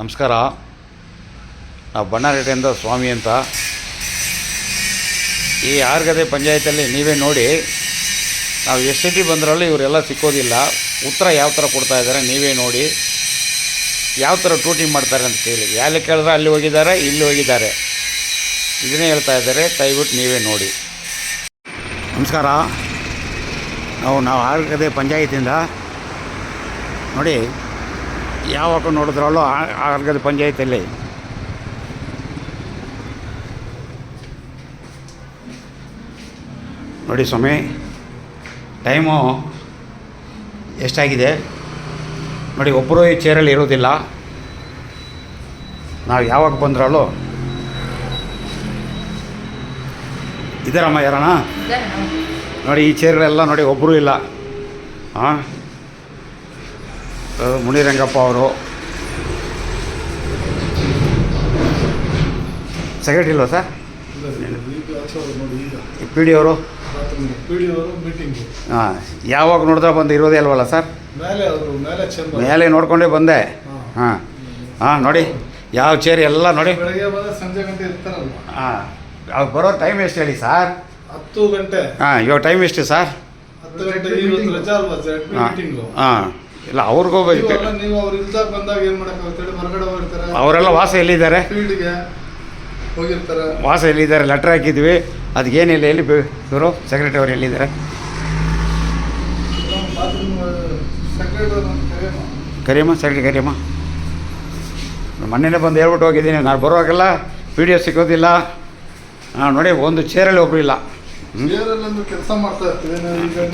ನಮಸ್ಕಾರ. ನಾವು ಬಣ್ಣಾರೇಟೆಯಿಂದ ಸ್ವಾಮಿ ಅಂತ. ಈ ಆರ್ಗದೆ ಪಂಚಾಯತಲ್ಲಿ ನೀವೇ ನೋಡಿ, ನಾವು ಟಿ ಬಂದ್ರಲ್ಲೂ ಇವರೆಲ್ಲ ಸಿಕ್ಕೋದಿಲ್ಲ. ಉತ್ತರ ಯಾವ ಥರ ಕೊಡ್ತಾ ಇದ್ದಾರೆ ನೀವೇ ನೋಡಿ. ಯಾವ ಥರ ಟೂಟಿಂಗ್ ಮಾಡ್ತಾರೆ ಅಂತ ಕೇಳಿ. ಎಲ್ಲಿ ಕೇಳಿದ್ರೆ ಅಲ್ಲಿ ಹೋಗಿದ್ದಾರೆ, ಇಲ್ಲಿ ಹೋಗಿದ್ದಾರೆ. ಇದನ್ನೇ ಹೇಳ್ತಾ ಇದ್ದಾರೆ, ದಯವಿಟ್ಟು ನೀವೇ ನೋಡಿ. ನಮಸ್ಕಾರ. ನಾವು ನಾವು ಆರ್ಗದೆ ಪಂಚಾಯತಿಂದ ನೋಡಿ ಯಾವಾಗ ನೋಡಿದ್ರಲ್ಲೋ ಆರ್ಗದ ಪಂಚಾಯತಿಯಲ್ಲಿ. ನೋಡಿ ಸ್ವಾಮಿ ಟೈಮು ಎಷ್ಟಾಗಿದೆ? ನೋಡಿ ಒಬ್ಬರು ಈ ಚೇರಲ್ಲಿ ಇರೋದಿಲ್ಲ ನಾವು ಯಾವಾಗ ಬಂದ್ರಲ್ಲೋ. ಇದ್ದಾರಮ್ಮ ಯಾರಣ್ಣ? ನೋಡಿ ಈ ಚೇರ್ಗಳೆಲ್ಲ ನೋಡಿ ಒಬ್ಬರು ಇಲ್ಲ. ಹಾಂ ಮುನಿರಂಗಪ್ಪ ಅವರು. ಸೆಕ್ರೆಟರಿ ಇಲ್ವಾ ಸರ್? ಪಿ ಡಿ ಅವರು? ಮೀಟಿಂಗ್ ಹಾಂ ಯಾವಾಗ ನೋಡಿದ್ರೆ ಬಂದು ಇರೋದೇ ಅಲ್ವಲ್ಲ ಸರ್? ಮೇಲೆ ಅವರು ಮೇಲೆ ಚೇಂಬರ್ ಮೇಲೆ ನೋಡ್ಕೊಂಡೇ ಬಂದೆ. ಹಾ. ಹಾಂ ನೋಡಿ. ಯಾವ ಚೇರ್ ಎಲ್ಲ ನೋಡಿ. ಬೆಳಗ್ಗೆ ಬಂದ್ರೆ ಸಂಜೆ ಗಂಟೆ ಇರ್ತಾರಲ್ವ ಹಾಂ ಅವ್ರು ಬರೋ ಟೈಮ್ ಎಷ್ಟು ಹೇಳಿ ಸರ್? ಹತ್ತು ಗಂಟೆ. ಹಾಂ ಇವಾಗ ಟೈಮ್ ಎಷ್ಟು ಸರ್? ಹಾಂ. ಮೀಟಿಂಗು ಹಾಂ. ಇಲ್ಲ ಅವ್ರಿಗೂ ಹೋಗ್ಬೇಕು. ನೀವು ಅವ್ರು ಇಲ್ದಾಗ ಬಂದಾಗ ಏನ್ ಮಾಡಕ್ಕಾಗುತ್ತೆ ಹೊರಗಡೆ ಹೋಗಿರ್ತಾರೆ. ಅವರೆಲ್ಲ ವಾಸ ಎಲ್ಲಿದ್ದಾರೆ? ಫೀಲ್ಡ್ಗೆ ಹೋಗಿರ್ತಾರೆ. ವಾಸ ಎಲ್ಲಿದ್ದಾರೆ? ಲೆಟ್ರ್ ಹಾಕಿದ್ವಿ. ಅದಕ್ಕೇನಿಲ್ಲ ಎಲ್ಲಿ ಇವರು ಸೆಕ್ರೆಟರಿ ಅವ್ರು ಎಲ್ಲಿದ್ದಾರೆ? ಕರಿಯಮ್ಮ. ಸೆಕ್ರೆಟರಿ ಕರಿಯಮ್ಮ. ಮೊನ್ನೆನೇ ಬಂದು ಹೇಳ್ಬಿಟ್ಟು ಹೋಗಿದ್ದೀನಿ. ನಾನು ಬರುವಾಗೆಲ್ಲ ವೀಡಿಯೋ ಸಿಗೋದಿಲ್ಲ. ಹಾಂ ನೋಡಿ ಒಂದು ಚೇರಲ್ಲಿ ಒಬ್ಬರು ಇಲ್ಲ. ಕೆಲಸ ಮಾಡ್ತಾ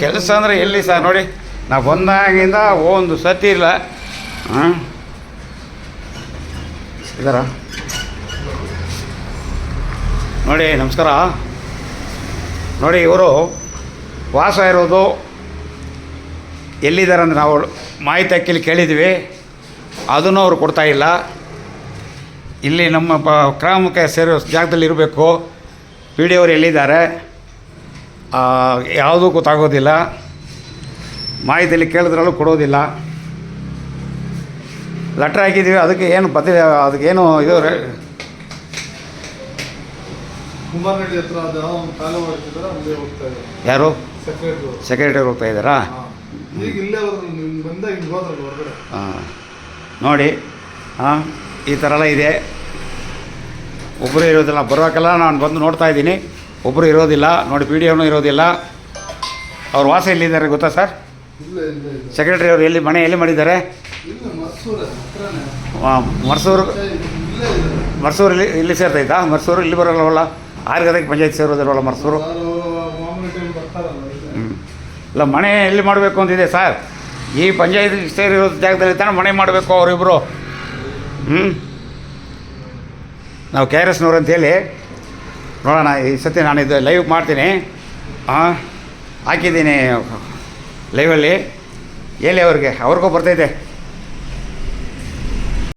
ಕೆಲಸ ಅಂದರೆ ಎಲ್ಲಿ ಸರ್ ನೋಡಿ. ನಾವು ಬಂದಾಗಿಂದ ಒಂದು ಸತಿ ಇಲ್ಲ. ನೋಡಿ, ನಮಸ್ಕಾರ. ನೋಡಿ, ಇವರು ವಾಸ ಇರೋದು ಎಲ್ಲಿದ್ದಾರೆ ಅಂದರೆ ನಾವು ಮಾಹಿತಿ ಅಕ್ಕಿಲಿ ಕೇಳಿದ್ವಿ. ಅದನ್ನು ಅವರು ಕೊಡ್ತಾ ಇಲ್ಲ. ಇಲ್ಲಿ ನಮ್ಮ ಪ ಗ್ರಾಮಕ್ಕೆ ಸೇರೋ ಜಾಗದಲ್ಲಿ ಇರಬೇಕು. ಪಿ ಡಿ ಅವರು ಎಲ್ಲಿದ್ದಾರೆ? ಯಾವುದೂ ಗೊತ್ತಾಗೋದಿಲ್ಲ. ಮಾಹಿತಿಯಲ್ಲಿ ಕೇಳಿದ್ರಲ್ಲೂ ಕೊಡೋದಿಲ್ಲ. ಲೆಟ್ರ್ ಹಾಕಿದ್ದೀವಿ ಅದಕ್ಕೆ ಏನು ಬದಲಿ ಅದಕ್ಕೇನು ಇದು ಯಾರು? ಸೆಕ್ರೆಟರಿ ಹೋಗ್ತಾ ಇದ್ದಾರಾ ಹಾಂ. ನೋಡಿ ಹಾಂ ಈ ಥರ ಎಲ್ಲ ಇದೆ. ಒಬ್ಬರು ಇರೋದಿಲ್ಲ ಬರೋಕ್ಕೆಲ್ಲ ನಾನು ಬಂದು ನೋಡ್ತಾ ಇದ್ದೀನಿ. ಒಬ್ಬರು ಇರೋದಿಲ್ಲ ನೋಡಿ ಪಿ ಡಿ ಎಫ್ನೂ ಇರೋದಿಲ್ಲ. ಅವ್ರ ವಾಸ ಎಲ್ಲಿದ್ದಾರೆ ಗೊತ್ತಾ ಸರ್? ಸೆಕ್ರೆಟರಿ ಅವರು ಎಲ್ಲಿ ಮನೆ ಎಲ್ಲಿ ಮಾಡಿದ್ದಾರೆ? ಮರ್ಸೂರು ಮರ್ಸೂರು ಇಲ್ಲಿ ಇಲ್ಲಿ. ಸೇರ್ತೈತಾ ಮರ್ಸೂರು ಇಲ್ಲಿ ಬರೋಲ್ಲವಲ್ಲ ಆರು ಪಂಚಾಯಿತಿ ಪಂಚಾಯತ್ ಸೇರೋದಿಲ್ವಲ್ಲ ಮರ್ಸೂರು. ಹ್ಞೂ ಇಲ್ಲ ಮನೆ ಎಲ್ಲಿ ಮಾಡಬೇಕು ಅಂತಿದೆ ಸರ್? ಈ ಪಂಚಾಯತ್ ಸೇರಿರೋ ಜಾಗದಲ್ಲಿ ತಾನೇ ಮನೆ ಮಾಡಬೇಕು ಅವರಿಬ್ಬರು ಹ್ಞೂ ನಾವು ಕೆ ಆರ್ ಎಸ್ನವ್ರು ಅಂತೇಳಿ ನೋಡೋಣ ಈ ಸತಿ ನಾನು ಇದು ಲೈವ್ ಮಾಡ್ತೀನಿ. ಹಾಂ ಹಾಕಿದ್ದೀನಿ. ಲೈವಲ್ಲಿ ಎಲ್ಲಿ ಅವ್ರಿಗೆ? ಅವ್ರಿಗೂ ಬರ್ತೈತೆ